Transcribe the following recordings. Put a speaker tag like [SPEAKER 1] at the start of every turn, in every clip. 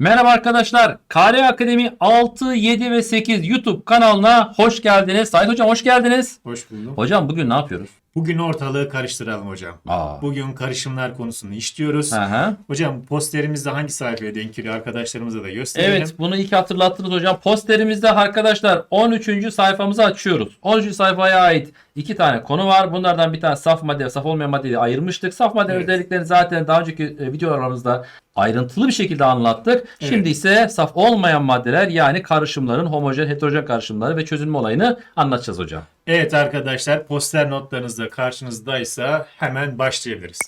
[SPEAKER 1] Merhaba arkadaşlar. Kare Akademi 6, 7 ve 8 YouTube kanalına hoş geldiniz. Sait Hocam hoş geldiniz.
[SPEAKER 2] Hoş buldum.
[SPEAKER 1] Hocam bugün ne yapıyoruz?
[SPEAKER 2] Bugün ortalığı karıştıralım hocam.
[SPEAKER 1] Aa.
[SPEAKER 2] Bugün karışımlar konusunu işliyoruz.
[SPEAKER 1] Hı.
[SPEAKER 2] Hocam posterimizde hangi sayfaya denk geliyor arkadaşlarımıza da gösterelim.
[SPEAKER 1] Evet bunu ki hatırlattınız hocam. Posterimizde arkadaşlar 13. sayfamızı açıyoruz. 13. sayfaya ait iki tane konu var. Bunlardan bir tane saf madde ve saf olmayan madde diye ayırmıştık. Saf madde
[SPEAKER 2] Evet.
[SPEAKER 1] özelliklerini zaten daha önceki e, videolarımızda ayrıntılı bir şekilde anlattık.
[SPEAKER 2] Evet.
[SPEAKER 1] Şimdi ise saf olmayan maddeler yani karışımların homojen heterojen karışımları ve çözünme olayını anlatacağız hocam.
[SPEAKER 2] Evet arkadaşlar poster notlarınız da karşınızdaysa hemen başlayabiliriz.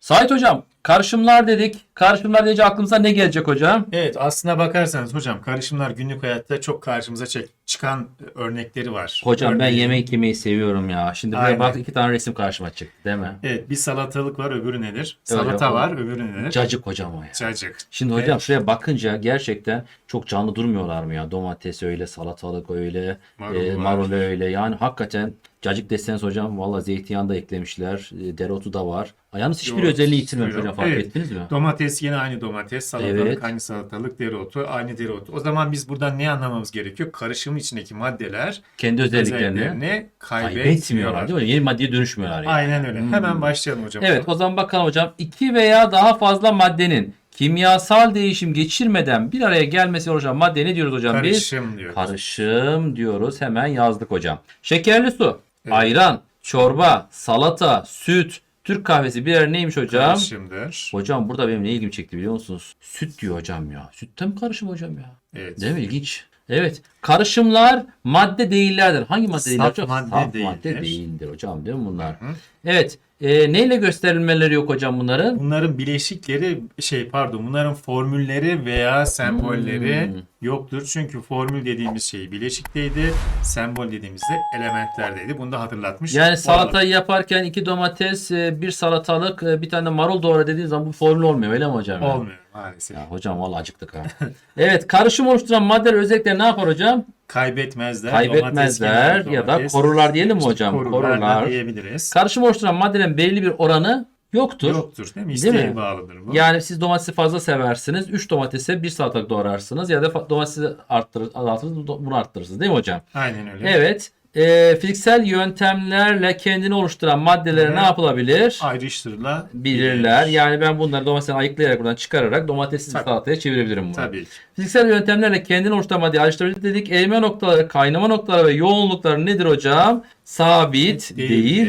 [SPEAKER 1] Sait hocam karışımlar dedik. Karışımlar deyince aklımıza ne gelecek hocam?
[SPEAKER 2] Evet aslına bakarsanız hocam karışımlar günlük hayatta çok karşımıza çek- çıkan örnekleri var.
[SPEAKER 1] Hocam ben
[SPEAKER 2] Örneğin-
[SPEAKER 1] yemek yemeyi seviyorum ya. Şimdi buraya
[SPEAKER 2] Aynen.
[SPEAKER 1] bak iki tane resim karşıma çıktı değil mi?
[SPEAKER 2] Evet bir salatalık var öbürü nedir? Salata
[SPEAKER 1] yapalım.
[SPEAKER 2] var öbürü nedir?
[SPEAKER 1] Cacık hocam o ya.
[SPEAKER 2] Cacık.
[SPEAKER 1] Şimdi
[SPEAKER 2] Evet.
[SPEAKER 1] hocam şuraya bakınca gerçekten çok canlı durmuyorlar mı ya? Domates öyle, salatalık öyle,
[SPEAKER 2] Marul
[SPEAKER 1] e,
[SPEAKER 2] var.
[SPEAKER 1] marul öyle. Yani hakikaten cacık deseniz hocam valla zeytinyağı da eklemişler. e, dereotu da var. Yalnız hiçbir
[SPEAKER 2] Yoğurt,
[SPEAKER 1] özelliği yitirmemiş hocam fark
[SPEAKER 2] Evet.
[SPEAKER 1] ettiniz mi?
[SPEAKER 2] Domates yine aynı domates, salatalık
[SPEAKER 1] Evet.
[SPEAKER 2] aynı salatalık, dereotu aynı dereotu. O zaman biz buradan ne anlamamız gerekiyor? Karışımın içindeki maddeler
[SPEAKER 1] Kendi özelliklerini
[SPEAKER 2] özelliklerini
[SPEAKER 1] kaybetmiyorlar
[SPEAKER 2] kaybetmiyorlar.
[SPEAKER 1] değil mi? Yeni maddeye dönüşmüyorlar yani.
[SPEAKER 2] Aynen öyle.
[SPEAKER 1] Hmm.
[SPEAKER 2] Hemen başlayalım hocam.
[SPEAKER 1] Evet o zaman bakalım hocam. iki veya daha fazla maddenin kimyasal değişim geçirmeden bir araya gelmesi oluşan maddeye ne diyoruz hocam biz?
[SPEAKER 2] Karışım diyoruz.
[SPEAKER 1] Karışım diyoruz. Hemen yazdık hocam. Şekerli su,
[SPEAKER 2] Evet.
[SPEAKER 1] ayran, çorba, salata, süt, Türk kahvesi birer neymiş hocam?
[SPEAKER 2] Karışımdır.
[SPEAKER 1] Hocam burada benim ne ilgimi çekti biliyor musunuz? Süt diyor hocam ya. Sütte mi karışım hocam ya?
[SPEAKER 2] Evet.
[SPEAKER 1] Değil mi? İlginç. Evet. Karışımlar madde değillerdir. Hangi madde
[SPEAKER 2] Saf
[SPEAKER 1] değiller hocam?
[SPEAKER 2] madde
[SPEAKER 1] Saf
[SPEAKER 2] değildir.
[SPEAKER 1] madde değildir hocam değil mi bunlar?
[SPEAKER 2] Hı.
[SPEAKER 1] Evet. E, neyle gösterilmeleri yok hocam bunların?
[SPEAKER 2] Bunların bileşikleri şey pardon bunların formülleri veya sembolleri
[SPEAKER 1] Hmm.
[SPEAKER 2] yoktur. Çünkü formül dediğimiz şey bileşikteydi. Sembol dediğimiz de elementlerdeydi. Bunu da hatırlatmış.
[SPEAKER 1] Yani
[SPEAKER 2] olalım.
[SPEAKER 1] salatayı yaparken iki domates, e, bir salatalık, e, bir tane marul doğra dediğiniz zaman bu formül olmuyor öyle mi hocam?
[SPEAKER 2] olmuyor maalesef.
[SPEAKER 1] Ya hocam vallahi acıktık ha. evet karışım oluşturan maddeler özellikle ne yapar hocam?
[SPEAKER 2] Kaybetmezler.
[SPEAKER 1] Kaybetmezler
[SPEAKER 2] Domates,
[SPEAKER 1] ya da
[SPEAKER 2] domates.
[SPEAKER 1] korurlar diyelim mi hocam?
[SPEAKER 2] Korurlar, da
[SPEAKER 1] Korurlar.
[SPEAKER 2] diyebiliriz.
[SPEAKER 1] Karışım oluşturan maddelerin belirli bir oranı yoktur.
[SPEAKER 2] Yoktur değil mi?
[SPEAKER 1] Değil
[SPEAKER 2] İsteğe
[SPEAKER 1] mi?
[SPEAKER 2] bağlıdır bu.
[SPEAKER 1] Yani siz domatesi fazla seversiniz. 3 domatese 1 salatalık doğrarsınız ya da domatesi arttırır, azaltırız bunu arttırırsınız değil mi hocam?
[SPEAKER 2] Aynen öyle.
[SPEAKER 1] Evet. E, fiziksel yöntemlerle kendini oluşturan maddelere
[SPEAKER 2] Evet.
[SPEAKER 1] ne yapılabilir?
[SPEAKER 2] Ayrıştırılabilir.
[SPEAKER 1] Bilirler. Yani ben bunları domatesi ayıklayarak buradan çıkararak domatessiz
[SPEAKER 2] Tabii.
[SPEAKER 1] salataya çevirebilirim bunu.
[SPEAKER 2] Tabii ki.
[SPEAKER 1] Fiziksel yöntemlerle kendini oluşturan maddeyi ayrıştırabilir dedik. Erime noktaları, kaynama noktaları ve yoğunlukları nedir hocam? Sabit
[SPEAKER 2] Değildir.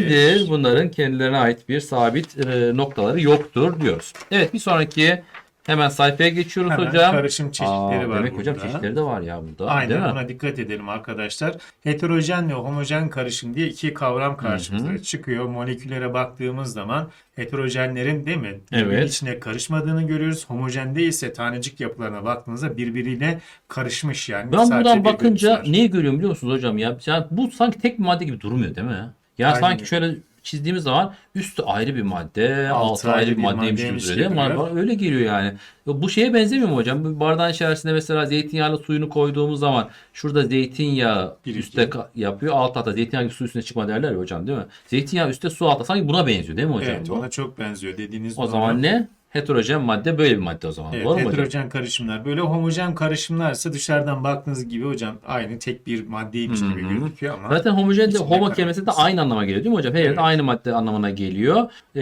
[SPEAKER 1] değildir. Bunların kendilerine ait bir sabit e, noktaları yoktur diyoruz. Evet bir sonraki hemen sayfaya geçiyoruz
[SPEAKER 2] Hemen
[SPEAKER 1] hocam.
[SPEAKER 2] karışım çeşitleri
[SPEAKER 1] Aa,
[SPEAKER 2] var
[SPEAKER 1] Demek
[SPEAKER 2] burada.
[SPEAKER 1] hocam çeşitleri de var ya burada.
[SPEAKER 2] Aynen
[SPEAKER 1] değil mi?
[SPEAKER 2] buna dikkat edelim arkadaşlar. Heterojen ve homojen karışım diye iki kavram karşımıza çıkıyor. Moleküllere baktığımız zaman heterojenlerin değil mi? birbirinin
[SPEAKER 1] Evet.
[SPEAKER 2] içine karışmadığını görüyoruz. Homojen değilse tanecik yapılarına baktığınızda birbiriyle karışmış yani.
[SPEAKER 1] Ben
[SPEAKER 2] Sadece
[SPEAKER 1] buradan
[SPEAKER 2] bir
[SPEAKER 1] bakınca
[SPEAKER 2] var.
[SPEAKER 1] neyi görüyorum biliyor musunuz hocam ya? Yani bu sanki tek bir madde gibi durmuyor değil mi? Ya
[SPEAKER 2] Aynen
[SPEAKER 1] sanki
[SPEAKER 2] öyle.
[SPEAKER 1] şöyle çizdiğimiz zaman üstü ayrı bir madde,
[SPEAKER 2] Altı
[SPEAKER 1] altı ayrı
[SPEAKER 2] ayrı
[SPEAKER 1] bir maddeymiş gibi duruyor Bana- bana öyle geliyor yani. Ya Bu şeye benzemiyor mu hocam? Bir bardağın içerisine mesela zeytinyağlı suyunu koyduğumuz zaman şurada zeytinyağı
[SPEAKER 2] Birikiyor.
[SPEAKER 1] üstte yapıyor, alt alta zeytinyağı su üstüne çıkma derler ya hocam değil mi? Zeytinyağı üstte su altta sanki buna benziyor değil mi hocam?
[SPEAKER 2] Evet
[SPEAKER 1] bu?
[SPEAKER 2] ona çok benziyor dediğiniz
[SPEAKER 1] O zaman ne? Heterojen madde böyle bir madde o zaman.
[SPEAKER 2] Evet,
[SPEAKER 1] Doğru mu hocam?
[SPEAKER 2] heterojen karışımlar. Böyle homojen karışımlarsa dışarıdan baktığınız gibi hocam aynı tek bir maddeymiş gibi
[SPEAKER 1] Hı hı.
[SPEAKER 2] gözüküyor ama
[SPEAKER 1] Zaten homojen de homo kelimesi de aynı anlama geliyor değil mi hocam? Her
[SPEAKER 2] Evet.
[SPEAKER 1] aynı madde anlamına geliyor. Ee,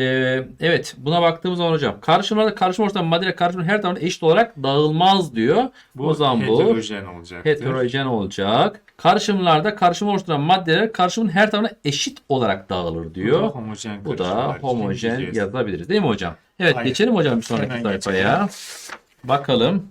[SPEAKER 1] evet buna baktığımız zaman hocam karışımlarda karışım oluşturan maddeler karışımın her tarafına eşit olarak dağılmaz diyor.
[SPEAKER 2] bu
[SPEAKER 1] o zaman bu
[SPEAKER 2] heterojen olacaktır.
[SPEAKER 1] heterojen olacak. Karışımlarda karışım oluşturan maddeler karışımın her tarafına eşit olarak dağılır
[SPEAKER 2] Bu da
[SPEAKER 1] diyor.
[SPEAKER 2] homojen
[SPEAKER 1] Bu da homojen yazabiliriz değil mi hocam? Evet
[SPEAKER 2] Aynen.
[SPEAKER 1] geçelim hocam bir sonraki
[SPEAKER 2] Hemen
[SPEAKER 1] sayfaya. Bakalım.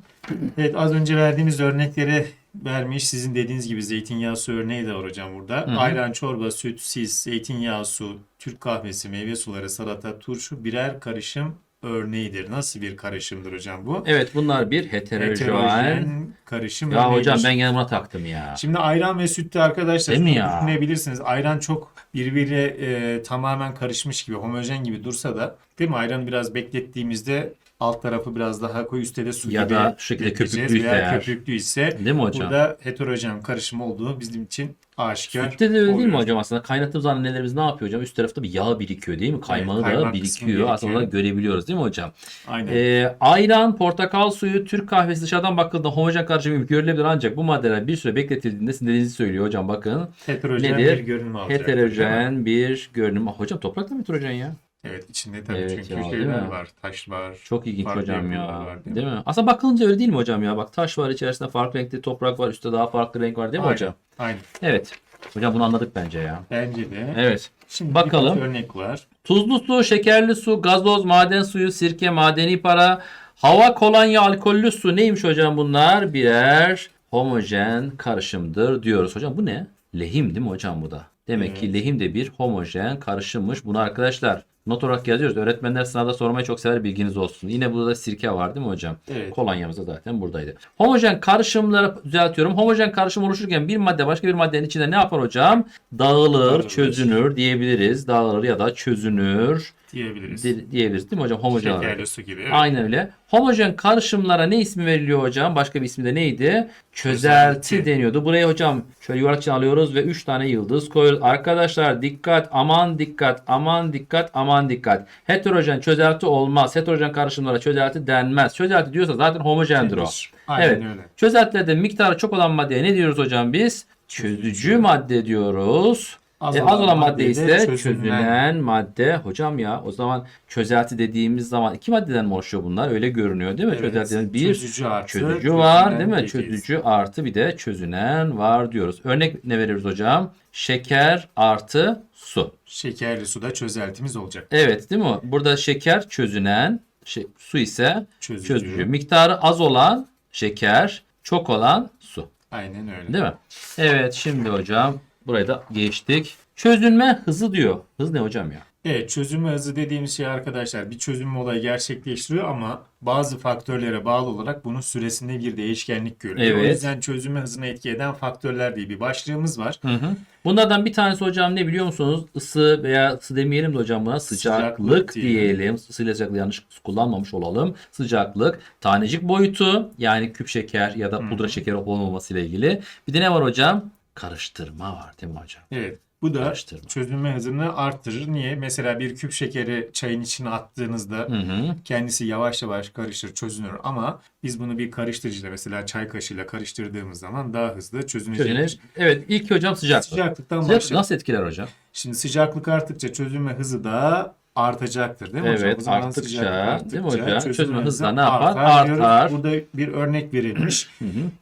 [SPEAKER 2] Evet az önce verdiğimiz örnekleri vermiş. Sizin dediğiniz gibi zeytinyağı su örneği de var hocam burada.
[SPEAKER 1] hı.
[SPEAKER 2] Ayran, çorba, süt, sis, zeytinyağı su, Türk kahvesi, meyve suları, salata, turşu birer karışım örneğidir. Nasıl bir karışımdır hocam bu?
[SPEAKER 1] Evet bunlar bir heterojen.
[SPEAKER 2] Karışım
[SPEAKER 1] Ya
[SPEAKER 2] örneğidir.
[SPEAKER 1] hocam ben gene buna taktım ya.
[SPEAKER 2] Şimdi ayran ve sütte arkadaşlar
[SPEAKER 1] Değil mi ya?
[SPEAKER 2] düşünebilirsiniz. Ayran çok birbiriyle e, tamamen karışmış gibi, homojen gibi dursa da değil mi? Ayranı biraz beklettiğimizde alt tarafı biraz daha koyu üstte de su
[SPEAKER 1] Ya
[SPEAKER 2] gibi
[SPEAKER 1] da şu şekilde köpüklüyse
[SPEAKER 2] veya köpüklü ise
[SPEAKER 1] Değil mi hocam?
[SPEAKER 2] burada heterojen karışım olduğu bizim için aşikar
[SPEAKER 1] Sütte de öyle değil mi hocam aslında? Kaynattığımız zaman ne yapıyor hocam? Üst tarafta bir yağ birikiyor değil mi? Kaymağı da
[SPEAKER 2] kaymak kısmı
[SPEAKER 1] birikiyor. Aslında
[SPEAKER 2] birikiyor.
[SPEAKER 1] onu görebiliyoruz değil mi hocam?
[SPEAKER 2] Aynen.
[SPEAKER 1] Ee, ayran, portakal suyu, Türk kahvesi dışarıdan bakıldığında homojen karışımı gibi görülebilir ancak bu maddeler bir süre bekletildiğinde sinirinizi söylüyor hocam bakın.
[SPEAKER 2] heterojen
[SPEAKER 1] nedir?
[SPEAKER 2] bir görünüm alacak.
[SPEAKER 1] Heterojen bir görünüm. Hocam toprak da mı heterojen ya?
[SPEAKER 2] Evet içinde tabii
[SPEAKER 1] Evet
[SPEAKER 2] çünkü
[SPEAKER 1] ya, değil
[SPEAKER 2] şeyler
[SPEAKER 1] mi?
[SPEAKER 2] var. Taş var.
[SPEAKER 1] Çok ilginç
[SPEAKER 2] Farklı
[SPEAKER 1] hocam ya.
[SPEAKER 2] var, değil
[SPEAKER 1] değil mi? Aslında bakılınca öyle değil mi hocam ya? Bak taş var içerisinde farklı renkli toprak var. Üstte daha farklı renk var değil mi
[SPEAKER 2] Aynen,
[SPEAKER 1] hocam?
[SPEAKER 2] Aynen.
[SPEAKER 1] Evet. Hocam bunu anladık bence ya.
[SPEAKER 2] Bence de.
[SPEAKER 1] Evet.
[SPEAKER 2] Şimdi
[SPEAKER 1] Bakalım.
[SPEAKER 2] birkaç örnek var.
[SPEAKER 1] Tuzlu su, şekerli su, gazoz, maden suyu, sirke, madeni para, hava, kolonya, alkollü su neymiş hocam bunlar? Birer homojen karışımdır diyoruz. Hocam bu ne? Lehim değil mi hocam bu da? Demek ki lehim de bir homojen karışımmış. Bunu arkadaşlar not olarak yazıyoruz. Öğretmenler sınavda sormayı çok sever bilginiz olsun. Yine burada sirke var değil mi hocam?
[SPEAKER 2] Evet.
[SPEAKER 1] Kolonyamız da zaten buradaydı. Homojen karışımları düzeltiyorum. Homojen karışım oluşurken bir madde başka bir maddenin içinde ne yapar hocam? Dağılır,
[SPEAKER 2] Dağılır.
[SPEAKER 1] çözünür diyebiliriz. Dağılır ya da çözünür
[SPEAKER 2] Diyebiliriz.
[SPEAKER 1] di- diyebiliriz değil mi hocam? Homojen olarak.
[SPEAKER 2] Şekerli su gibi. Evet.
[SPEAKER 1] Aynen öyle. Homojen karışımlara ne ismi veriliyor hocam? Başka bir ismi de neydi? Çözelti,
[SPEAKER 2] Çözelti.
[SPEAKER 1] deniyordu. Buraya hocam şöyle yuvarlak için alıyoruz ve 3 tane yıldız koyuyoruz. Arkadaşlar dikkat, aman dikkat, aman dikkat, aman dikkat. Heterojen çözelti olmaz. Heterojen karışımlara çözelti denmez. Çözelti diyorsa zaten homojendir o.
[SPEAKER 2] Aynen
[SPEAKER 1] Evet.
[SPEAKER 2] öyle.
[SPEAKER 1] Çözeltilerde miktarı çok olan maddeye ne diyoruz hocam biz? Çözücü madde diyoruz.
[SPEAKER 2] Az
[SPEAKER 1] E, az olan madde ise
[SPEAKER 2] çözünen.
[SPEAKER 1] çözünen madde. Hocam ya o zaman çözelti dediğimiz zaman iki maddeden mi oluşuyor bunlar? Öyle görünüyor değil mi?
[SPEAKER 2] Evet,
[SPEAKER 1] Çözeltinin bir
[SPEAKER 2] çözücü artı
[SPEAKER 1] çözücü var değil mi?
[SPEAKER 2] diyeceğiz.
[SPEAKER 1] Çözücü artı bir de çözünen var diyoruz. Örnek ne veriyoruz hocam? Şeker artı su.
[SPEAKER 2] Şekerli suda çözeltimiz olacak.
[SPEAKER 1] Evet değil mi? Burada şeker çözünen, şey, su ise
[SPEAKER 2] Çözücü.
[SPEAKER 1] çözücü. Miktarı az olan şeker, çok olan su.
[SPEAKER 2] Aynen öyle.
[SPEAKER 1] Değil mi? Evet şimdi hocam burayı da geçtik. Çözünme hızı diyor. Hız ne hocam ya?
[SPEAKER 2] Evet çözünme hızı dediğimiz şey arkadaşlar bir çözünme olayı gerçekleştiriyor ama bazı faktörlere bağlı olarak bunun süresinde bir değişkenlik görülüyor. O
[SPEAKER 1] Evet.
[SPEAKER 2] yüzden çözünme hızını etki eden faktörler diye bir başlığımız var.
[SPEAKER 1] Hı hı. Bunlardan bir tanesi hocam ne biliyor musunuz? Isı veya ısı demeyelim de hocam buna sıcaklık,
[SPEAKER 2] Sıcaklık diyelim.
[SPEAKER 1] diyelim. Isıyla sıcaklığı yanlış kullanmamış olalım. Sıcaklık, tanecik boyutu yani küp şeker ya da pudra şeker olup olmaması ile ilgili. Bir de ne var hocam? Karıştırma var değil mi hocam?
[SPEAKER 2] Evet. Bu da
[SPEAKER 1] Karıştırma.
[SPEAKER 2] çözünme hızını arttırır. Niye? Mesela bir küp şekeri çayın içine attığınızda
[SPEAKER 1] Hı hı.
[SPEAKER 2] kendisi yavaş yavaş karışır, çözünür ama biz bunu bir karıştırıcıyla mesela çay kaşığıyla karıştırdığımız zaman daha hızlı çözünecek.
[SPEAKER 1] Çözünür. Evet ilk hocam sıcaklık.
[SPEAKER 2] Sıcaklıktan
[SPEAKER 1] Sıcak
[SPEAKER 2] başlayalım.
[SPEAKER 1] nasıl etkiler hocam?
[SPEAKER 2] Şimdi sıcaklık arttıkça çözünme hızı da artacaktır değil mi hocam?
[SPEAKER 1] Evet,
[SPEAKER 2] O zaman
[SPEAKER 1] arttıkça,
[SPEAKER 2] sıcaklık
[SPEAKER 1] değil mi hocam?
[SPEAKER 2] hızı
[SPEAKER 1] da ne yapar?
[SPEAKER 2] diyoruz.
[SPEAKER 1] Artar.
[SPEAKER 2] Burada bir örnek verilmiş.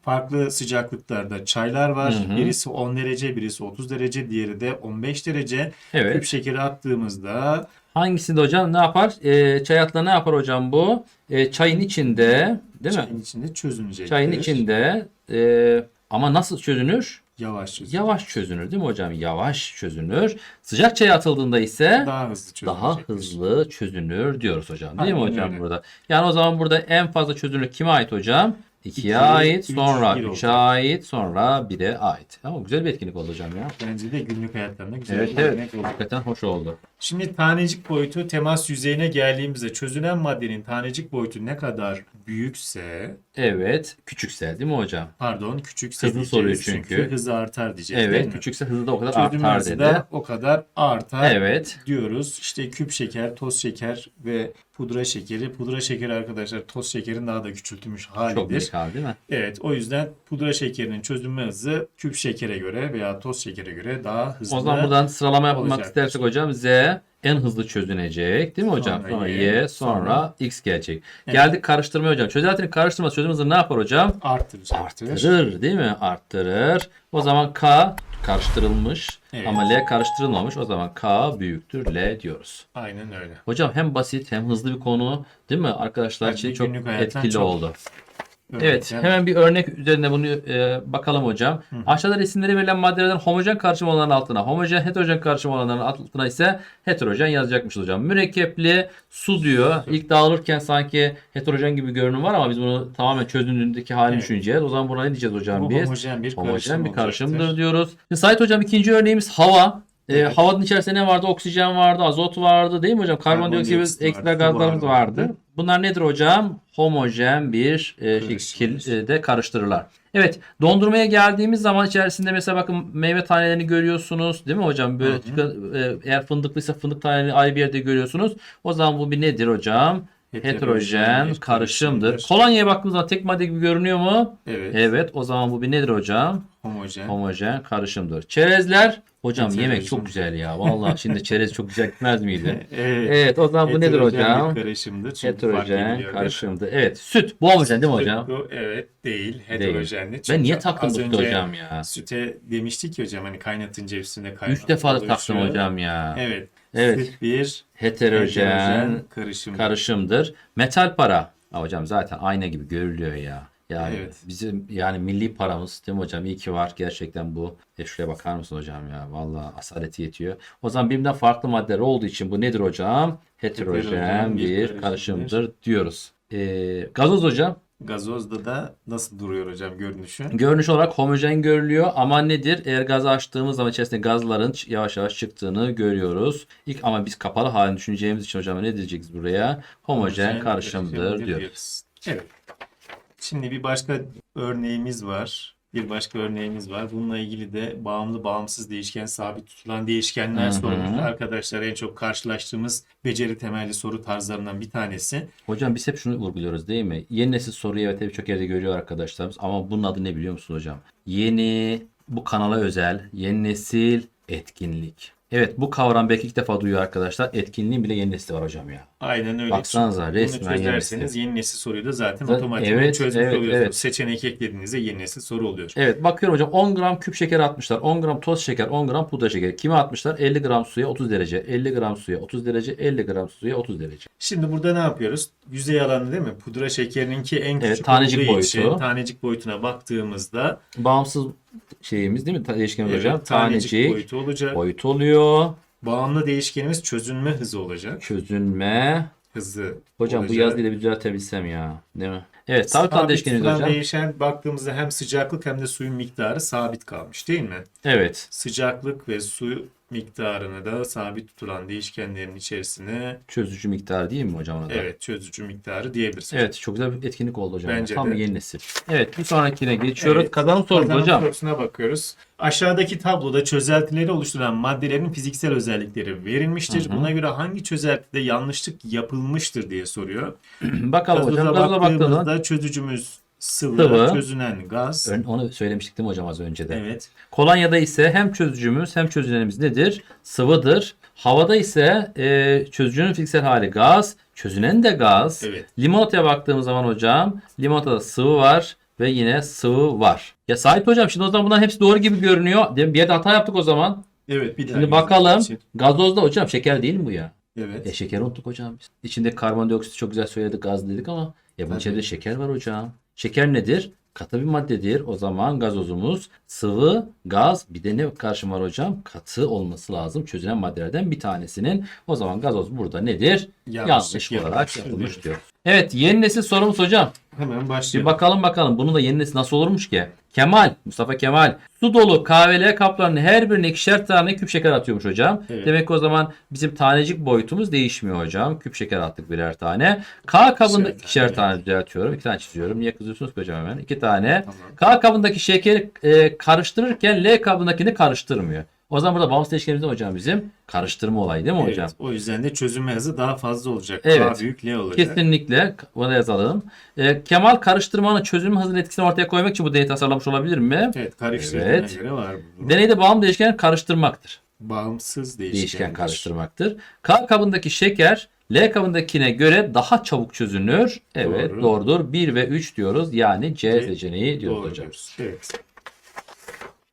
[SPEAKER 2] Farklı sıcaklıklarda çaylar var. Birisi 10 derece, birisi 30 derece, diğeri de 15 derece.
[SPEAKER 1] Evet.
[SPEAKER 2] Küp şekeri attığımızda
[SPEAKER 1] Hangisinde hocam ne yapar? Ee, çay atla ne yapar hocam bu? Ee, çayın içinde değil mi?
[SPEAKER 2] çayın içinde çözünecektir.
[SPEAKER 1] Çayın içinde e, ama nasıl çözünür?
[SPEAKER 2] Yavaş çözünür.
[SPEAKER 1] Yavaş çözünür değil mi hocam? Yavaş çözünür. Sıcak çaya atıldığında ise
[SPEAKER 2] Daha hızlı çözünecektir.
[SPEAKER 1] daha hızlı çözünür diyoruz hocam. Değil mi
[SPEAKER 2] Aynen
[SPEAKER 1] hocam
[SPEAKER 2] öyle.
[SPEAKER 1] burada? Yani o zaman burada en fazla çözünürlük kime ait hocam? 2'ye
[SPEAKER 2] İki,
[SPEAKER 1] ait,
[SPEAKER 2] üç,
[SPEAKER 1] sonra
[SPEAKER 2] bir
[SPEAKER 1] 3'e
[SPEAKER 2] olacak.
[SPEAKER 1] ait, sonra 1'e ait. Ama güzel bir etkinlik oldu hocam ya.
[SPEAKER 2] Bence de günlük hayatlarında güzel
[SPEAKER 1] Evet
[SPEAKER 2] bir
[SPEAKER 1] evet.
[SPEAKER 2] örnek oldu.
[SPEAKER 1] Hakikaten hoş oldu.
[SPEAKER 2] Şimdi tanecik boyutu temas yüzeyine geldiğimizde çözünen maddenin tanecik boyutu ne kadar büyükse
[SPEAKER 1] Evet. Küçükse değil mi hocam?
[SPEAKER 2] pardon küçükse
[SPEAKER 1] Hızlı soruyor
[SPEAKER 2] diyeceğiz
[SPEAKER 1] çünkü.
[SPEAKER 2] hızı artar diyeceğiz değil
[SPEAKER 1] Evet.
[SPEAKER 2] mi?
[SPEAKER 1] Küçükse hızı da o kadar
[SPEAKER 2] Çözünme
[SPEAKER 1] artar
[SPEAKER 2] hızı
[SPEAKER 1] dedi.
[SPEAKER 2] da o kadar artar
[SPEAKER 1] Evet.
[SPEAKER 2] diyoruz. İşte küp şeker, toz şeker ve pudra şekeri. Pudra şekeri arkadaşlar toz şekerin daha da küçültülmüş
[SPEAKER 1] Çok
[SPEAKER 2] halidir.
[SPEAKER 1] büyük hal değil mi?
[SPEAKER 2] Evet o yüzden pudra şekerinin çözünme hızı küp şekere göre veya toz şekere göre daha hızlı.
[SPEAKER 1] O zaman buradan sıralama yapmak
[SPEAKER 2] olacaktır.
[SPEAKER 1] istersek hocam Z en hızlı çözünecek değil mi hocam?
[SPEAKER 2] Sonra
[SPEAKER 1] Sonra,
[SPEAKER 2] Y,
[SPEAKER 1] sonra,
[SPEAKER 2] sonra
[SPEAKER 1] X gelecek.
[SPEAKER 2] Evet.
[SPEAKER 1] Geldik karıştırmaya hocam. Çözeltinin karıştırması çözüm hızını ne yapar hocam?
[SPEAKER 2] arttıracaktır.
[SPEAKER 1] Arttırır değil mi? Arttırır. O zaman K karıştırılmış
[SPEAKER 2] Evet.
[SPEAKER 1] ama L karıştırılmamış. O zaman K büyüktür L diyoruz.
[SPEAKER 2] Aynen öyle.
[SPEAKER 1] Hocam hem basit hem hızlı bir konu değil mi? Arkadaşlar için çok
[SPEAKER 2] günlük hayattan
[SPEAKER 1] etkili
[SPEAKER 2] çok
[SPEAKER 1] oldu.
[SPEAKER 2] Örnekler
[SPEAKER 1] Evet, hemen bir örnek üzerine bunu e, bakalım hocam. Aşağıda resimleri verilen maddelerden homojen karışım olanların altına, homojen heterojen karışım olanların altına ise heterojen yazacakmış hocam. Mürekkepli su diyor. İlk dağılırken sanki heterojen gibi görünüm var ama biz bunu tamamen çözünürlüğündeki halini
[SPEAKER 2] Evet.
[SPEAKER 1] düşüneceğiz. O zaman buna ne diyeceğiz hocam
[SPEAKER 2] Bu
[SPEAKER 1] biz?
[SPEAKER 2] homojen bir
[SPEAKER 1] Homojen
[SPEAKER 2] karışım
[SPEAKER 1] bir karışımdır
[SPEAKER 2] olacaktır.
[SPEAKER 1] diyoruz. Şimdi Sait hocam ikinci örneğimiz hava.
[SPEAKER 2] Evet.
[SPEAKER 1] havanın içerisinde ne vardı? Oksijen vardı, azot vardı değil mi hocam? Karbondioksit
[SPEAKER 2] Karbondioksit
[SPEAKER 1] ekstra gazlarımız vardı.
[SPEAKER 2] vardı.
[SPEAKER 1] Bunlar nedir hocam? Homojen bir e, şekilde karıştırırlar. Evet, dondurmaya geldiğimiz zaman içerisinde mesela bakın meyve tanelerini görüyorsunuz, değil mi hocam? Böyle
[SPEAKER 2] Hı hı.
[SPEAKER 1] e, eğer fındıklıysa fındık tanelerini ayrı bir yerde görüyorsunuz. O zaman bu bir nedir hocam?
[SPEAKER 2] Heterojen
[SPEAKER 1] Heterojen karışımdır. Kolonyaya baktığımız zaman tek madde gibi görünüyor mu?
[SPEAKER 2] Evet.
[SPEAKER 1] Evet, o zaman bu bir nedir hocam?
[SPEAKER 2] Homojen.
[SPEAKER 1] Homojen karışımdır. Çerezler, hocam
[SPEAKER 2] Heterojen.
[SPEAKER 1] yemek çok güzel ya. Vallahi şimdi çerez çok güzel gitmez miydi?
[SPEAKER 2] Evet.
[SPEAKER 1] Evet, o zaman bu nedir
[SPEAKER 2] Heterojen
[SPEAKER 1] hocam?
[SPEAKER 2] bir karışımdır. Çünkü
[SPEAKER 1] Heterojen karışımdır. Evet, süt. Bu homojen değil mi hocam?
[SPEAKER 2] Bu evet değil. Heterojenli.
[SPEAKER 1] Ben
[SPEAKER 2] Çünkü
[SPEAKER 1] niye taktım bu sütü hocam ya?
[SPEAKER 2] Süte demiştik ki hocam hani kaynatınca üstüne kaymak
[SPEAKER 1] Üç defa da taktım hocam ya.
[SPEAKER 2] Evet.
[SPEAKER 1] Evet.
[SPEAKER 2] Bir
[SPEAKER 1] Heterojen
[SPEAKER 2] heterojen karışım.
[SPEAKER 1] karışımdır. Metal para. Ha hocam zaten ayna gibi görülüyor ya. Yani
[SPEAKER 2] Evet.
[SPEAKER 1] bizim yani milli paramız değil mi hocam? İyi ki var gerçekten bu. E şuraya bakar mısın hocam ya? Vallahi asaleti yetiyor. O zaman birbirinden farklı maddeler olduğu için bu nedir hocam? Heterojen
[SPEAKER 2] Heterojen bir karışımdır.
[SPEAKER 1] diyoruz. Ee, gazoz hocam
[SPEAKER 2] Gazozda da nasıl duruyor hocam görünüşü?
[SPEAKER 1] görünüş olarak homojen görülüyor ama nedir? Eğer gazı açtığımız zaman içerisinde gazların yavaş yavaş çıktığını görüyoruz. İlk ama biz kapalı halini düşüneceğimiz için hocam ne diyeceğiz buraya? Homojen karışımdır diyoruz.
[SPEAKER 2] Evet. Şimdi bir başka örneğimiz var. Bir başka örneğimiz var. Bununla ilgili de bağımlı bağımsız değişken sabit tutulan değişkenler sorumuz. Arkadaşlar en çok karşılaştığımız beceri temelli soru tarzlarından bir tanesi.
[SPEAKER 1] Hocam biz hep şunu vurguluyoruz değil mi? Yeni nesil soruyu evet hep çok yerde görüyor arkadaşlarımız ama bunun adı ne biliyor musun hocam? Yeni bu kanala özel yeni nesil etkinlik. Evet bu kavram belki ilk defa duyuyor arkadaşlar. Etkinliğin bile yeni nesli var hocam ya.
[SPEAKER 2] Aynen öyle.
[SPEAKER 1] Baksanıza,
[SPEAKER 2] Bunu
[SPEAKER 1] resmen yeni
[SPEAKER 2] çözerseniz yeni nesil soruyu da zaten
[SPEAKER 1] Zaten-
[SPEAKER 2] otomatikman
[SPEAKER 1] evet,
[SPEAKER 2] çözmüş
[SPEAKER 1] evet,
[SPEAKER 2] oluyorsunuz.
[SPEAKER 1] evet.
[SPEAKER 2] Seçenek eklediğinizde yeni nesil soru oluyor.
[SPEAKER 1] Evet bakıyorum hocam 10 gram küp şeker atmışlar. 10 gram toz şeker, 10 gram pudra şeker. Kime atmışlar? 50 gram suya 30 derece. 50 gram suya 30 derece. 50 gram suya 30 derece.
[SPEAKER 2] Şimdi burada ne yapıyoruz? Yüzey alanı değil mi? Pudra şekerininki en
[SPEAKER 1] Evet,
[SPEAKER 2] küçük
[SPEAKER 1] tanecik
[SPEAKER 2] olduğu için
[SPEAKER 1] boyutu.
[SPEAKER 2] tanecik boyutuna baktığımızda
[SPEAKER 1] Bağımsız şeyimiz değil mi? Değişkenimiz
[SPEAKER 2] evet,
[SPEAKER 1] hocam.
[SPEAKER 2] tanecik,
[SPEAKER 1] Tanecik
[SPEAKER 2] boyutu olacak.
[SPEAKER 1] boyut oluyor.
[SPEAKER 2] Bağımlı değişkenimiz çözünme hızı olacak.
[SPEAKER 1] Çözünme.
[SPEAKER 2] Hızı
[SPEAKER 1] Hocam bu
[SPEAKER 2] olacak.
[SPEAKER 1] yazıyı da bir düzeltebilsem ya. Değil mi? Evet sabit
[SPEAKER 2] Sabit
[SPEAKER 1] değişkenimiz hocam.
[SPEAKER 2] değişen baktığımızda hem sıcaklık hem de suyun miktarı sabit kalmış değil mi?
[SPEAKER 1] Evet.
[SPEAKER 2] Sıcaklık ve su miktarını da sabit tutulan değişkenlerin içerisine
[SPEAKER 1] Çözücü miktar değil mi hocam ona da?
[SPEAKER 2] evet çözücü miktarı diyebiliriz.
[SPEAKER 1] Evet çok güzel bir etkinlik oldu hocam.
[SPEAKER 2] Bence
[SPEAKER 1] Tam
[SPEAKER 2] de.
[SPEAKER 1] bir yeni nesil. Evet bir sonrakine geçiyoruz.
[SPEAKER 2] Evet,
[SPEAKER 1] Kazanım sorusu
[SPEAKER 2] Kazanım
[SPEAKER 1] hocam.
[SPEAKER 2] sorusuna bakıyoruz. Aşağıdaki tabloda çözeltileri oluşturan maddelerin fiziksel özellikleri verilmiştir. Buna göre hangi çözeltide yanlışlık yapılmıştır diye soruyor.
[SPEAKER 1] Bakalım hocam.
[SPEAKER 2] Gazoza baktığımızda çözücümüz sıvı,
[SPEAKER 1] Sıvı.
[SPEAKER 2] çözünen gaz.
[SPEAKER 1] Ön- onu söylemiştik değil mi hocam az önce de?
[SPEAKER 2] Evet.
[SPEAKER 1] Kolonyada ise hem çözücümüz hem çözünenimiz nedir? Sıvıdır. Havada ise e, çözücünün fiziksel hali gaz, çözünen de gaz.
[SPEAKER 2] Evet.
[SPEAKER 1] Limonataya baktığımız zaman hocam limonatada sıvı var ve yine sıvı var. Ya Sait hocam şimdi o zaman bunların hepsi doğru gibi görünüyor. Bir yerde hata yaptık o zaman.
[SPEAKER 2] Evet bir daha
[SPEAKER 1] Şimdi bakalım.
[SPEAKER 2] için.
[SPEAKER 1] Gazozda hocam şeker değil mi bu ya?
[SPEAKER 2] Evet.
[SPEAKER 1] E şeker unuttuk hocam biz. İçinde karbondioksit çok güzel söyledik gaz dedik ama ya bunun içinde şeker var hocam. Şeker nedir? Katı bir maddedir. O zaman gazozumuz sıvı, gaz bir de ne karşım var hocam? Katı olması lazım. Çözülen maddelerden bir tanesinin. O zaman gazoz burada nedir?
[SPEAKER 2] Yanlış
[SPEAKER 1] Yanlış, olarak
[SPEAKER 2] yapılmış
[SPEAKER 1] yapılmış
[SPEAKER 2] diyoruz.
[SPEAKER 1] Evet yeni nesil sorumuz hocam.
[SPEAKER 2] Hemen
[SPEAKER 1] Bir
[SPEAKER 2] başlayalım.
[SPEAKER 1] bakalım bakalım bunun da yeni nesil nasıl olurmuş ki? Kemal, Mustafa Kemal su dolu kahveli kaplarının her birine ikişer tane küp şeker atıyormuş hocam.
[SPEAKER 2] Evet.
[SPEAKER 1] Demek ki o zaman bizim tanecik boyutumuz değişmiyor hocam. Küp şeker attık birer tane. K kabında
[SPEAKER 2] İkişer
[SPEAKER 1] ikişer
[SPEAKER 2] tane,
[SPEAKER 1] tane düzeltiyorum. İki tane çiziyorum. Niye kızıyorsunuz ki hocam hemen? İki tane.
[SPEAKER 2] Tamam.
[SPEAKER 1] K kabındaki şekeri e, karıştırırken L kabındakini karıştırmıyor. O zaman burada bağımsız değişkenimiz ne hocam bizim? Karıştırma olayı değil mi hocam?
[SPEAKER 2] Evet, o yüzden de çözünme hızı daha fazla olacak.
[SPEAKER 1] Evet.
[SPEAKER 2] K büyük L olacak.
[SPEAKER 1] Kesinlikle. Bunu da yazalım. E, Kemal karıştırmanın çözünüm hızının etkisini ortaya koymak için bu deneyi tasarlamış olabilir mi?
[SPEAKER 2] Evet karıştırdığına
[SPEAKER 1] Evet.
[SPEAKER 2] göre var bu.
[SPEAKER 1] Deneyde bağımlı değişken karıştırmaktır.
[SPEAKER 2] Bağımsız değişken.
[SPEAKER 1] Değişken karıştırmaktır. K kabındaki şeker L kabındakine göre daha çabuk çözünür. Evet
[SPEAKER 2] Doğru.
[SPEAKER 1] doğrudur. 1 ve 3 diyoruz. Yani C seçeneği diyoruz
[SPEAKER 2] Doğru
[SPEAKER 1] hocam.
[SPEAKER 2] Evet.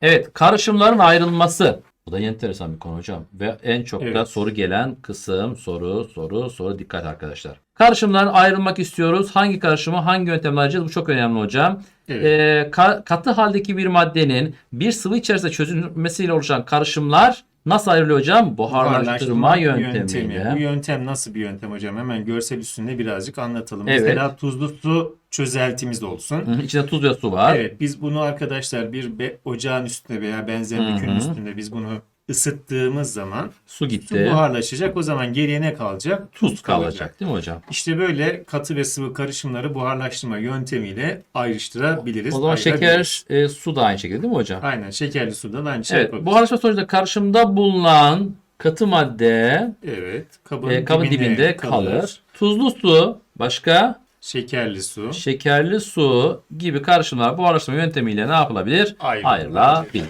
[SPEAKER 1] Evet karışımların ayrılması. Bu da enteresan bir konu hocam. Ve en çok da
[SPEAKER 2] Evet.
[SPEAKER 1] soru gelen kısım soru soru soru dikkat arkadaşlar. Karışımların ayrılmak istiyoruz. Hangi karışımı hangi yöntemle ayıracağız? Bu çok önemli hocam.
[SPEAKER 2] Evet.
[SPEAKER 1] Ee, ka- katı haldeki bir maddenin bir sıvı içerisinde çözülmesiyle oluşan karışımlar nasıl ayrılıyor hocam? Buharlaştırma yöntemiyle.
[SPEAKER 2] Bu yöntem nasıl bir yöntem hocam? Hemen görsel üstünde birazcık anlatalım.
[SPEAKER 1] Evet.
[SPEAKER 2] Mesela tuzlu su çözeltimiz olsun.
[SPEAKER 1] Hı hı, İçinde tuz ve su var.
[SPEAKER 2] Evet biz bunu arkadaşlar bir be- ocağın üstünde veya benzer bir
[SPEAKER 1] hı.
[SPEAKER 2] üstünde biz bunu ısıttığımız zaman
[SPEAKER 1] Su
[SPEAKER 2] su
[SPEAKER 1] gitti.
[SPEAKER 2] buharlaşacak. O zaman geriye ne kalacak?
[SPEAKER 1] Tuz kalacak değil mi hocam?
[SPEAKER 2] İşte böyle katı ve sıvı karışımları buharlaştırma yöntemiyle ayrıştırabiliriz.
[SPEAKER 1] O zaman şeker, e, su da aynı şekilde değil mi hocam?
[SPEAKER 2] Aynen şekerli sudan aynı şey
[SPEAKER 1] Evet.
[SPEAKER 2] yapabiliriz.
[SPEAKER 1] Buharlaşma sonucunda karışımda bulunan katı madde
[SPEAKER 2] Evet. Kabın,
[SPEAKER 1] e, kabın
[SPEAKER 2] dibinde
[SPEAKER 1] dibinde kalır. Tuzlu su, başka
[SPEAKER 2] Şekerli su.
[SPEAKER 1] şekerli su gibi karışımlar buharlaştırma yöntemiyle ne yapılabilir? Ayrılabilir.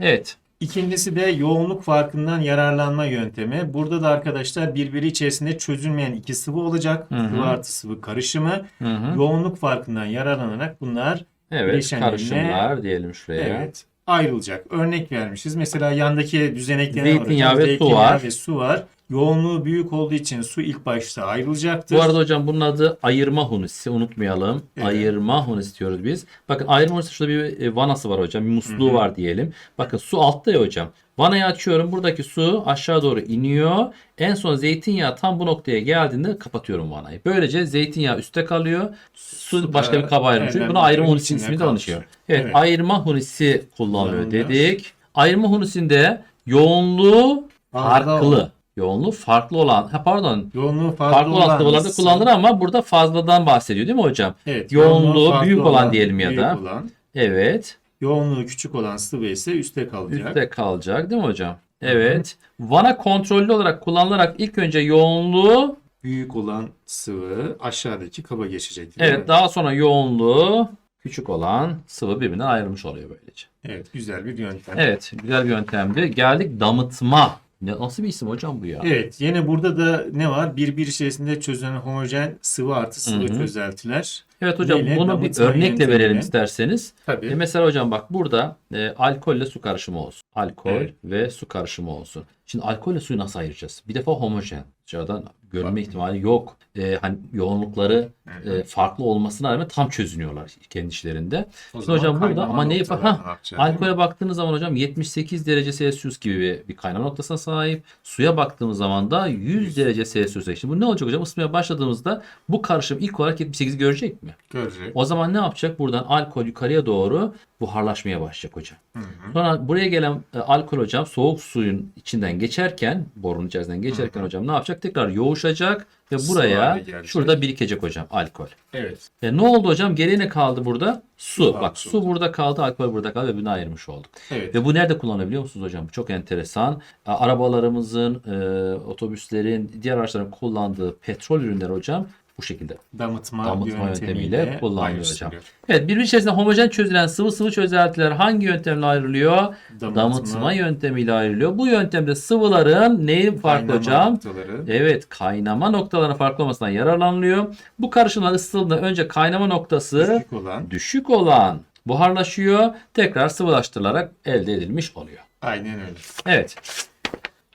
[SPEAKER 1] Evet.
[SPEAKER 2] İkincisi de yoğunluk farkından yararlanma yöntemi. Burada da arkadaşlar birbiri içerisinde çözülmeyen iki sıvı olacak.
[SPEAKER 1] Hı hı.
[SPEAKER 2] Sıvı artı sıvı karışımı.
[SPEAKER 1] Hı hı.
[SPEAKER 2] Yoğunluk farkından yararlanarak bunlar
[SPEAKER 1] Evet.
[SPEAKER 2] bileşenlerine-
[SPEAKER 1] Karışımlar diyelim şuraya.
[SPEAKER 2] evet ayrılacak. Örnek vermişiz. Mesela yandaki düzenekte ne var
[SPEAKER 1] Zeytinyağı ve su var.
[SPEAKER 2] ve su var. Yoğunluğu büyük olduğu için su ilk başta ayrılacaktır.
[SPEAKER 1] Bu arada hocam bunun adı ayırma hunisi. Unutmayalım.
[SPEAKER 2] Evet.
[SPEAKER 1] Ayırma hunisi diyoruz biz. Bakın ayırma hunisi şurada bir e, vanası var hocam. Bir musluğu var diyelim. Bakın su altta ya hocam. Vanayı açıyorum. Buradaki su aşağı doğru iniyor. En son zeytinyağı tam bu noktaya geldiğinde kapatıyorum vanayı. Böylece zeytinyağı üstte kalıyor. Su
[SPEAKER 2] Su
[SPEAKER 1] başka bir kaba ayrılmış.
[SPEAKER 2] elden
[SPEAKER 1] Buna ayırma hunisi ismi de
[SPEAKER 2] kalmış.
[SPEAKER 1] alışıyor. Evet,
[SPEAKER 2] Evet.
[SPEAKER 1] ayırma hunisi kullanılıyor dedik. Ayırma hunisinde yoğunluğu farklı.
[SPEAKER 2] Olan.
[SPEAKER 1] Yoğunluğu farklı olan. Ha pardon.
[SPEAKER 2] Yoğunluğu farklı,
[SPEAKER 1] Farklı olan
[SPEAKER 2] olan
[SPEAKER 1] sıvılarda
[SPEAKER 2] sıvı-
[SPEAKER 1] kullanılır ama burada fazladan bahsediyor değil mi hocam?
[SPEAKER 2] Evet,
[SPEAKER 1] yoğunluğu büyük olan diyelim ya da.
[SPEAKER 2] olan,
[SPEAKER 1] Evet.
[SPEAKER 2] yoğunluğu küçük olan sıvı ise üstte kalacak.
[SPEAKER 1] Üstte kalacak değil mi hocam? Evet. Vana kontrollü olarak kullanılarak ilk önce yoğunluğu
[SPEAKER 2] Büyük olan sıvı aşağıdaki kaba geçecek. değil mi?
[SPEAKER 1] evet daha sonra yoğunluğu küçük olan sıvı birbirinden ayrılmış oluyor böylece.
[SPEAKER 2] Evet, güzel bir yöntem.
[SPEAKER 1] Evet güzel bir yöntemdi. Geldik damıtma. Ne, nasıl bir isim hocam bu ya?
[SPEAKER 2] Evet, yine burada da ne var? Birbir içerisinde çözülen homojen sıvı artı sıvı
[SPEAKER 1] Hı hı.
[SPEAKER 2] çözeltiler.
[SPEAKER 1] Evet hocam
[SPEAKER 2] Neyle?
[SPEAKER 1] bunu bir örnekle verelim isterseniz.
[SPEAKER 2] Tabii.
[SPEAKER 1] E mesela hocam bak burada e, alkolle su karışımı olsun. Alkol
[SPEAKER 2] Evet.
[SPEAKER 1] ve su karışımı olsun. Şimdi alkolle suyu nasıl ayıracağız? Bir defa homojen. Dışarıdan görünme
[SPEAKER 2] Bak.
[SPEAKER 1] ihtimali yok. E, hani yoğunlukları
[SPEAKER 2] hı.
[SPEAKER 1] e, farklı olmasına rağmen tam çözünüyorlar kendi işlerinde.
[SPEAKER 2] O
[SPEAKER 1] Şimdi hocam burada ama
[SPEAKER 2] noktalarına
[SPEAKER 1] ha, alkole baktığınız zaman hocam 78 derece Celsius gibi bir, bir kaynama noktasına sahip. Suya baktığımız zaman da 100 derece Celsius'a. Şimdi bu ne olacak hocam? Isınmaya başladığımızda bu karışım ilk olarak 78 görecek mi?
[SPEAKER 2] Görecek.
[SPEAKER 1] O zaman ne yapacak? Buradan alkol yukarıya doğru buharlaşmaya başlayacak hocam.
[SPEAKER 2] Hı hı.
[SPEAKER 1] Sonra buraya gelen e, alkol hocam soğuk suyun içinden geçerken, borunun içerisinden geçerken hocam ne yapacak? Tekrar yoğuşacak ve buraya şurada birikecek hocam alkol.
[SPEAKER 2] Evet.
[SPEAKER 1] E ne oldu hocam? Geriye ne kaldı burada? Su.
[SPEAKER 2] Su
[SPEAKER 1] Bak su burada kaldı, alkol burada kaldı ve bunu ayırmış olduk.
[SPEAKER 2] Evet.
[SPEAKER 1] Ve bu nerede kullanılabiliyor musunuz hocam? Bu çok enteresan. E, Arabalarımızın, e, otobüslerin, diğer araçların kullandığı petrol ürünleri hocam bu şekilde
[SPEAKER 2] Damıtma,
[SPEAKER 1] damıtma yöntemiyle
[SPEAKER 2] yöntemiyle
[SPEAKER 1] kullanılıyor hocam. Evet birbiri içerisinde homojen çözülen sıvı sıvı çözeltiler hangi yöntemle ayrılıyor?
[SPEAKER 2] Damıtma,
[SPEAKER 1] Damıtma yöntemiyle ayrılıyor. Bu yöntemde sıvıların neyi farklı
[SPEAKER 2] kaynama
[SPEAKER 1] hocam?
[SPEAKER 2] noktaları.
[SPEAKER 1] Evet kaynama noktalarının farklı olmasından yararlanılıyor. Bu karışımlar ısıtıldığında önce kaynama noktası
[SPEAKER 2] Küçük olan.
[SPEAKER 1] düşük olan buharlaşıyor. Tekrar sıvılaştırılarak elde edilmiş oluyor.
[SPEAKER 2] Aynen öyle.
[SPEAKER 1] Evet.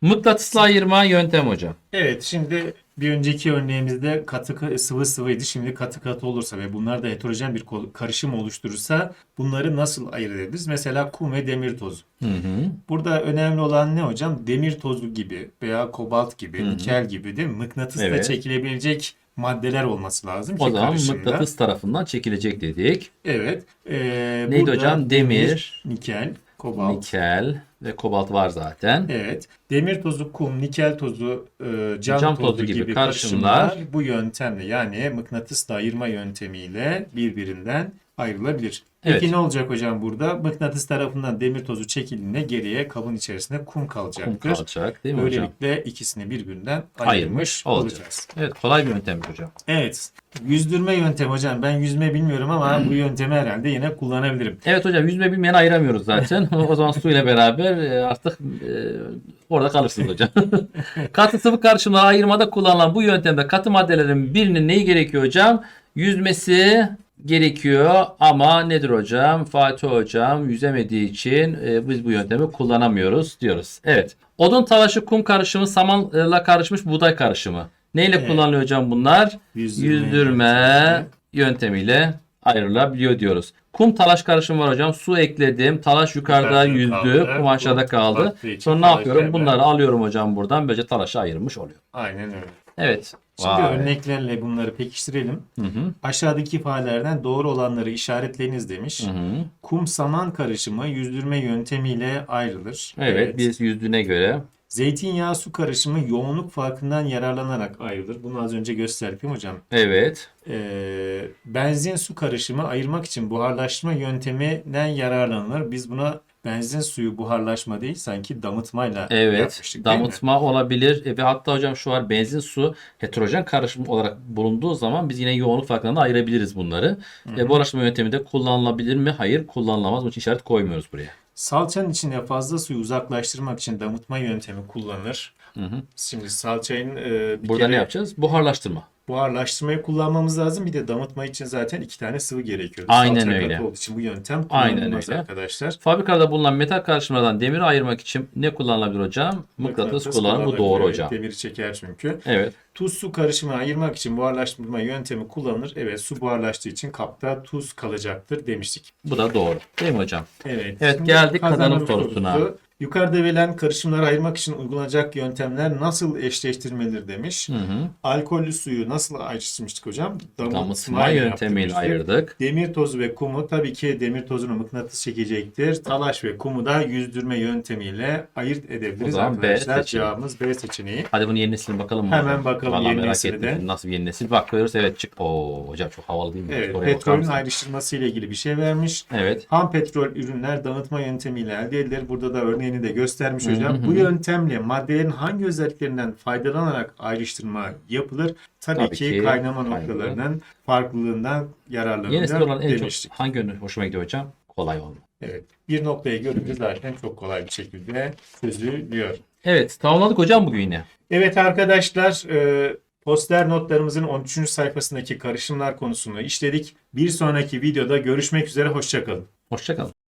[SPEAKER 1] Mıknatısla ayırma yöntem hocam.
[SPEAKER 2] Evet şimdi bir önceki örneğimizde katı sıvı sıvıydı. Şimdi katı katı olursa ve bunlar da heterojen bir karışım oluşturursa bunları nasıl ayırt ederiz? Mesela kum ve demir tozu.
[SPEAKER 1] Hı hı.
[SPEAKER 2] Burada önemli olan ne hocam? Demir tozu gibi veya kobalt gibi, nikel gibi değil mi? Mıknatısla
[SPEAKER 1] Evet.
[SPEAKER 2] çekilebilecek maddeler olması lazım ki
[SPEAKER 1] O zaman
[SPEAKER 2] karışımda.
[SPEAKER 1] mıknatıs tarafından çekilecek dedik.
[SPEAKER 2] Evet. Ee,
[SPEAKER 1] Neydi hocam? Demir,
[SPEAKER 2] nikel, kobalt.
[SPEAKER 1] nikel ve kobalt var zaten.
[SPEAKER 2] Evet. Demir tozu, kum, nikel tozu, e, cam,
[SPEAKER 1] Cam
[SPEAKER 2] tozu,
[SPEAKER 1] tozu
[SPEAKER 2] gibi,
[SPEAKER 1] gibi
[SPEAKER 2] karışımlar, bu yöntemle yani mıknatısla ayırma yöntemiyle birbirinden ayrılabilir. Peki
[SPEAKER 1] Evet.
[SPEAKER 2] ne olacak hocam burada? Mıknatıs tarafından demir tozu çekildiğinde geriye kabın içerisinde kum
[SPEAKER 1] Kum
[SPEAKER 2] kalacaktır.
[SPEAKER 1] kalacak değil mi hocam?
[SPEAKER 2] Böylelikle ikisini birbirinden ayırmış,
[SPEAKER 1] Ayırmış olacak.
[SPEAKER 2] olacağız.
[SPEAKER 1] Evet kolay bir yöntem hocam.
[SPEAKER 2] Evet. Yüzdürme yöntemi hocam. Ben yüzme bilmiyorum ama bu yöntemi herhalde yine kullanabilirim.
[SPEAKER 1] Evet hocam yüzme bilmeyen ayıramıyoruz zaten. o zaman suyla beraber e, artık e, orada kalırsınız hocam. katı sıvı karışımları ayırmada kullanılan bu yöntemde katı maddelerin birinin neyi gerekiyor hocam? Yüzmesi gerekiyor ama nedir hocam? Fatih hocam yüzemediği için e, biz bu yöntemi kullanamıyoruz diyoruz. Evet. Odun talaşı kum karışımı samanla karışmış buğday karışımı. Neyle
[SPEAKER 2] Evet.
[SPEAKER 1] kullanılıyor hocam bunlar?
[SPEAKER 2] Yüzdürme
[SPEAKER 1] Yüzdürme
[SPEAKER 2] yöntemiyle.
[SPEAKER 1] ayrılabiliyor diyoruz. Kum talaş karışımı var hocam. Su ekledim. Talaş yukarıda yüzdü.
[SPEAKER 2] kaldı.
[SPEAKER 1] kum aşağıda kaldı. Sonra ne yapıyorum? Bunları alıyorum hocam buradan. Böylece talaşa ayırmış oluyor.
[SPEAKER 2] Aynen öyle.
[SPEAKER 1] Evet.
[SPEAKER 2] Şimdi
[SPEAKER 1] Vay.
[SPEAKER 2] örneklerle bunları pekiştirelim.
[SPEAKER 1] Hı hı.
[SPEAKER 2] Aşağıdaki ifadelerden doğru olanları işaretleyiniz demiş.
[SPEAKER 1] Hı hı.
[SPEAKER 2] Kum saman karışımı yüzdürme yöntemiyle ayrılır.
[SPEAKER 1] Evet, biz yüzdüğüne göre.
[SPEAKER 2] Zeytinyağı su karışımı yoğunluk farkından yararlanarak ayrılır. Bunu az önce gösterdim hocam.
[SPEAKER 1] Evet.
[SPEAKER 2] Ee, benzin su karışımı ayırmak için buharlaştırma yönteminden yararlanılır. Biz buna benzin suyu buharlaşma değil sanki damıtmayla
[SPEAKER 1] Evet.
[SPEAKER 2] yapmıştık?
[SPEAKER 1] Damıtma olabilir. E, ve hatta hocam şu var benzin su heterojen karışım olarak bulunduğu zaman biz yine yoğunluk farkından da ayırabiliriz bunları. E, buharlaştırma yöntemi de kullanılabilir mi? Hayır kullanılamaz. Bunun için işaret koymuyoruz buraya.
[SPEAKER 2] Salçanın içinde fazla suyu uzaklaştırmak için damıtma yöntemi kullanılır.
[SPEAKER 1] Hı hı.
[SPEAKER 2] Şimdi salçayın e, bir
[SPEAKER 1] Burada ne
[SPEAKER 2] kere
[SPEAKER 1] yapacağız? Buharlaştırma.
[SPEAKER 2] Buharlaştırmayı kullanmamız lazım. Bir de damıtma için zaten iki tane sıvı gerekiyor.
[SPEAKER 1] Aynen
[SPEAKER 2] Salça
[SPEAKER 1] öyle.
[SPEAKER 2] olduğu için bu yöntem
[SPEAKER 1] Aynen öyle.
[SPEAKER 2] arkadaşlar.
[SPEAKER 1] Fabrikada bulunan metal karışımlardan demiri ayırmak için ne kullanılabilir hocam? Mıknatıs kullanılır. Bu doğru
[SPEAKER 2] Evet,
[SPEAKER 1] hocam.
[SPEAKER 2] Demiri çeker çünkü.
[SPEAKER 1] Evet.
[SPEAKER 2] Tuz su karışımını ayırmak için buharlaştırma yöntemi kullanılır. Evet su buharlaştığı için kapta tuz kalacaktır demiştik.
[SPEAKER 1] Bu da doğru. Değil mi hocam?
[SPEAKER 2] Evet.
[SPEAKER 1] Evet,
[SPEAKER 2] şimdi
[SPEAKER 1] geldik kazanım sorusuna.
[SPEAKER 2] Yukarıda verilen karışımları ayırmak için uygulanacak yöntemler nasıl eşleştirmelir demiş.
[SPEAKER 1] Hı hı.
[SPEAKER 2] Alkollü suyu nasıl ayrıştırmıştık hocam?
[SPEAKER 1] Damıtma
[SPEAKER 2] ile
[SPEAKER 1] yöntemiyle ayırdık.
[SPEAKER 2] Demir tozu ve kumu tabii ki demir tozunu mıknatıs çekecektir. Talaş ve kumu da yüzdürme yöntemiyle ayırt edebiliriz
[SPEAKER 1] B
[SPEAKER 2] arkadaşlar.
[SPEAKER 1] seçeneği.
[SPEAKER 2] Cevabımız B seçeneği.
[SPEAKER 1] Hadi bunu yeni nesil bakalım?
[SPEAKER 2] Hemen bakalım
[SPEAKER 1] Vallahi
[SPEAKER 2] yeni
[SPEAKER 1] merak
[SPEAKER 2] de.
[SPEAKER 1] Nasıl bir yeni nesil? Bakıyoruz. Evet çık. Oo hocam çok havalı değil mi?
[SPEAKER 2] Evet,
[SPEAKER 1] Oraya
[SPEAKER 2] petrolün ayrıştırması ile ilgili bir şey vermiş.
[SPEAKER 1] Evet.
[SPEAKER 2] Ham petrol ürünler damıtma yöntemiyle elde edilir. Burada da örneğini de göstermiş hocam. Bu yöntemle maddelerin hangi özelliklerinden faydalanarak ayrıştırma yapılır? Tabii,
[SPEAKER 1] Tabii
[SPEAKER 2] ki,
[SPEAKER 1] ki
[SPEAKER 2] kaynama
[SPEAKER 1] kaynama.
[SPEAKER 2] noktalarının farklılığından yararlanılır
[SPEAKER 1] Yeni nesil olan en çok
[SPEAKER 2] demiştik.
[SPEAKER 1] hangi yönü hoşuma gidiyor hocam? Kolay olma.
[SPEAKER 2] Evet. Bir noktayı görünce zaten çok kolay bir şekilde çözülüyor.
[SPEAKER 1] Evet tamamladık hocam bugün yine.
[SPEAKER 2] Evet arkadaşlar e, poster notlarımızın 13. sayfasındaki karışımlar konusunu işledik. Bir sonraki videoda görüşmek üzere. Hoşçakalın.
[SPEAKER 1] Hoşçakalın.